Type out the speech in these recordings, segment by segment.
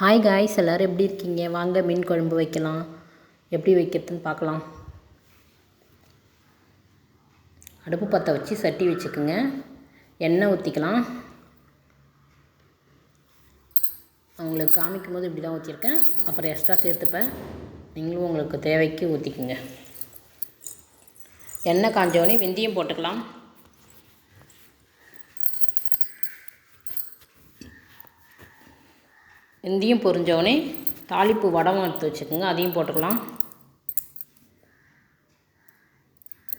Hi guys எல்லோரும் எப்படி இருக்கீங்க? வாங்க மீன் குழம்பு வைக்கலாம். எப்படி வைக்கிறதுன்னு பார்க்கலாம். அடுப்பு பற்ற வச்சு சட்டி வச்சுக்கோங்க. எண்ணெய் ஊற்றிக்கலாம் உங்களுக்கு காமிக்கும் போது இப்படி தான் ஊற்றிருக்கேன் அப்புறம் எக்ஸ்ட்ரா சேர்த்துப்பேன். நீங்களும் உங்களுக்கு தேவைக்கு ஊற்றிக்குங்க எண்ணெய் காஞ்சோடனே வெந்தயம் போட்டுக்கலாம். இந்தியும் பொரிஞ்சோடனே தாளிப்பு வடகம் எடுத்து வச்சுக்கோங்க. அதையும் போட்டுக்கலாம்.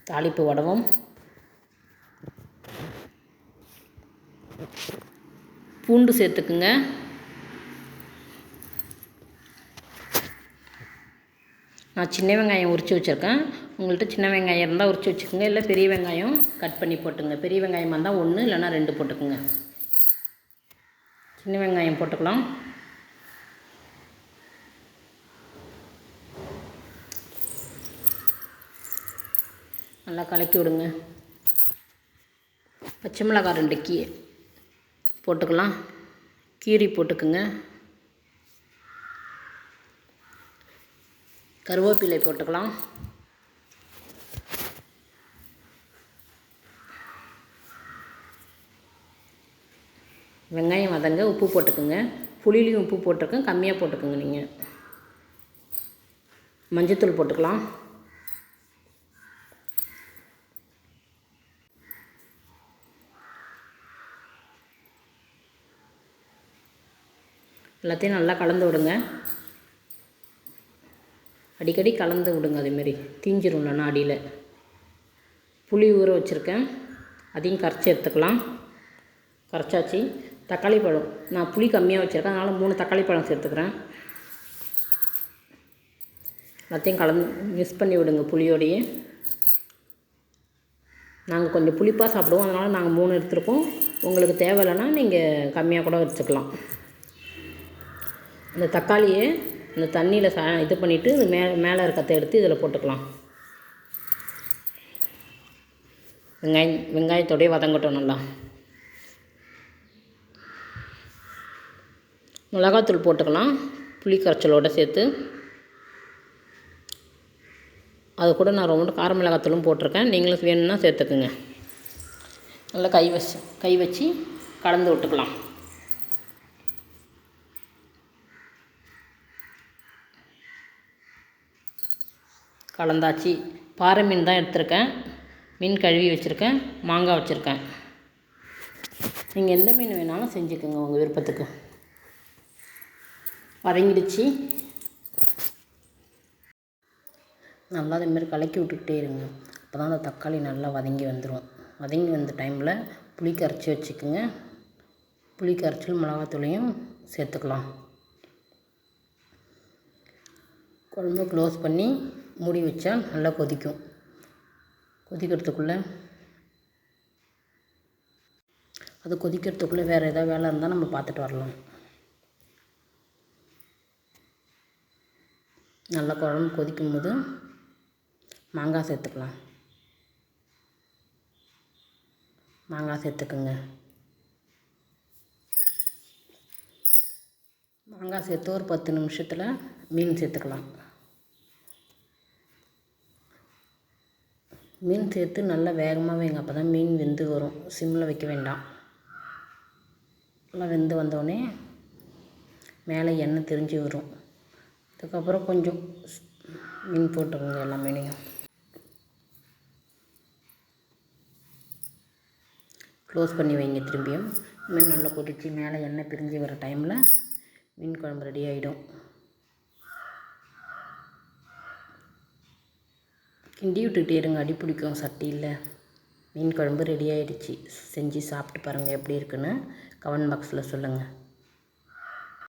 தாளிப்பு வடவும் பூண்டு சேர்த்துக்குங்க. நான் சின்ன வெங்காயம் உரித்து வச்சுருக்கேன். உங்கள்கிட்ட சின்ன வெங்காயம் இருந்தால் உரித்து வச்சுக்கோங்க. இல்லை பெரிய வெங்காயம் கட் பண்ணி போட்டுங்க. பெரிய வெங்காயமாக இருந்தால் ஒன்று இல்லைன்னா ரெண்டு போட்டுக்கோங்க. சின்ன வெங்காயம் போட்டுக்கலாம். நல்லா கலக்கி விடுங்க. பச்சை மிளகாய் ரெண்டு கீ போட்டுக்கலாம். கீரி போட்டுக்குங்க. கருவேப்பிலை போட்டுக்கலாம். வெங்காயம் வதங்க உப்பு போட்டுக்குங்க. புளிலையும் உப்பு போட்டிருக்கேன். கம்மியாக போட்டுக்கோங்க நீங்கள் மஞ்சத்தூள் போட்டுக்கலாம். எல்லாத்தையும் நல்லா கலந்து விடுங்க. அடிக்கடி கலந்து விடுங்க அதேமாரி தீஞ்சிரும் இல்லைன்னா அடியில். புளி ஊற வச்சுருக்கேன். அதையும் கரைச்சி எடுத்துக்கலாம். கரைச்சாச்சு. தக்காளி பழம். நான் புளி கம்மியாக வச்சுருக்கேன். அதனால் மூணு தக்காளி பழம் சேர்த்துக்கிறேன். எல்லாத்தையும் கலந்து மிக்ஸ் பண்ணி விடுங்க புளியோடையே. நாங்கள் கொஞ்சம் புளிப்பாக சாப்பிடுவோம். அதனால் நாங்கள் மூணு எடுத்துருக்கோம். உங்களுக்கு தேவையில்லைன்னா நீங்கள் கம்மியாக கூட வச்சுக்கலாம். இந்த தக்காளியை இந்த தண்ணியில் ச இது பண்ணிவிட்டு மே மேலே இருக்கத்தை எடுத்து இதில் போட்டுக்கலாம். வெங்காயம் வெங்காயத்தோடய வதங்கட்டும் நல்லா. மிளகாத்தூள் போட்டுக்கலாம். புளி கரைச்சலோடு சேர்த்து. அது கூட நான் ரொம்ப கார மிளகாத்தூளும் போட்டிருக்கேன். நீங்களும் வேணும்னா சேர்த்துக்குங்க. நல்லா கை வச்சு கை வச்சு கலந்து விட்டுக்கலாம். கலந்தாச்சு. பாறை மீன் தான் எடுத்திருக்கேன். மீன் கழுவி வச்சுருக்கேன். மாங்காய் வச்சுருக்கேன். நீங்கள் எந்த மீன் வேணாலும் செஞ்சுக்கோங்க உங்கள் விருப்பத்துக்கு. வதங்கிடுச்சு. நல்லா அதேமாரி கலக்கி விட்டுக்கிட்டே இருங்க. அப்போ தான் அந்த தக்காளி நல்லா வதங்கி வந்துடும் வதங்கி வந்த டைமில் புளி கரைச்சி வச்சுக்கோங்க. புளி கரைச்சல் மிளகாத்தூளையும் சேர்த்துக்கலாம். குழம்பு க்ளோஸ் பண்ணி மூடி வச்சா நல்லா கொதிக்கும். கொதிக்கிறதுக்குள்ளே அது கொதிக்கிறதுக்குள்ளே வேறு ஏதாவது வேலை இருந்தால் நம்ம பார்த்துட்டு வரலாம். நல்லா குழம்பு கொதிக்கும் போது மாங்காய் சேர்த்துக்கலாம். மாங்காய் சேர்த்துக்குங்க. மாங்காய் சேர்த்து ஒரு பத்து நிமிஷத்தில் மீன் சேர்த்துக்கலாம். மீன் சேர்த்து நல்லா வேகமாக வைங்க. அப்போ தான் மீன் வெந்து வரும். சிம்மில் வைக்க வேண்டாம். நல்லா வெந்து வந்தோடனே மேலே எண்ணெய் திரிஞ்சு வரும். அதுக்கப்புறம் கொஞ்சம் மீன் போட்டுக்கோங்க எல்லா மீனையும் க்ளோஸ் பண்ணி வைங்க திரும்பியும். மீன் நல்லா கொதித்து மேலே எண்ணெய் பிரிஞ்சு வர டைமில் மீன் குழம்பு ரெடி ஆகிடும் கிண்டி விட்டுக்கிட்டே இருங்க. அடி பிடிக்கும். சட்டியில் மீன் குழம்பு ரெடி ஆகிடுச்சு செஞ்சு சாப்பிட்டு பாருங்கள் எப்படி இருக்குன்னு கமெண்ட் பாக்ஸில் சொல்லுங்கள்